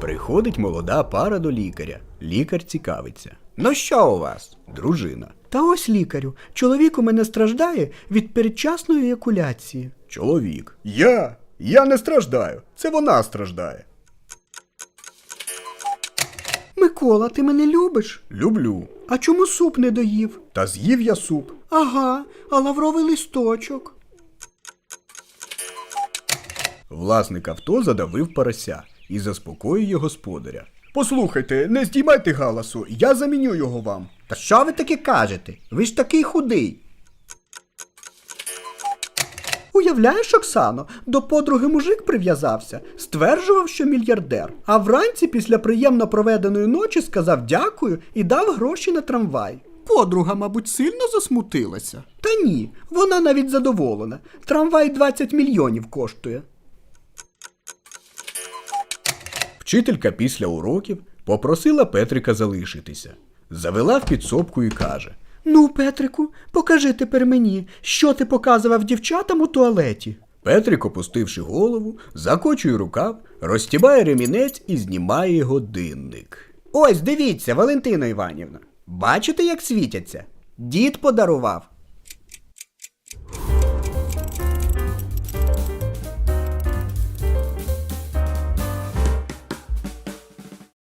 Приходить молода пара до лікаря. Лікар цікавиться. Ну що у вас? Дружина. Та ось лікарю, чоловік у мене страждає від передчасної еякуляції. Чоловік. Я? Я не страждаю. Це вона страждає. Микола, ти мене любиш? Люблю. А чому суп не доїв? Та з'їв я суп. Ага, а лавровий листочок. Власник авто задавив порося і заспокоює господаря. Послухайте, не здіймайте галасу, я заміню його вам. Та що ви таке кажете? Ви ж такий худий. Уявляєш, Оксано, до подруги мужик прив'язався, стверджував, що мільярдер, а вранці після приємно проведеної ночі сказав дякую і дав гроші на трамвай. Подруга, мабуть, сильно засмутилася. Та ні, вона навіть задоволена. Трамвай 20 мільйонів коштує. Вчителька після уроків попросила Петрика залишитися. Завела в підсобку і каже: Ну, Петрику, покажи тепер мені, що ти показував дівчатам у туалеті. Петрик, опустивши голову, закочує рукав, розтібає ремінець і знімає годинник. Ось дивіться, Валентина Іванівна. Бачите, як світяться? Дід подарував.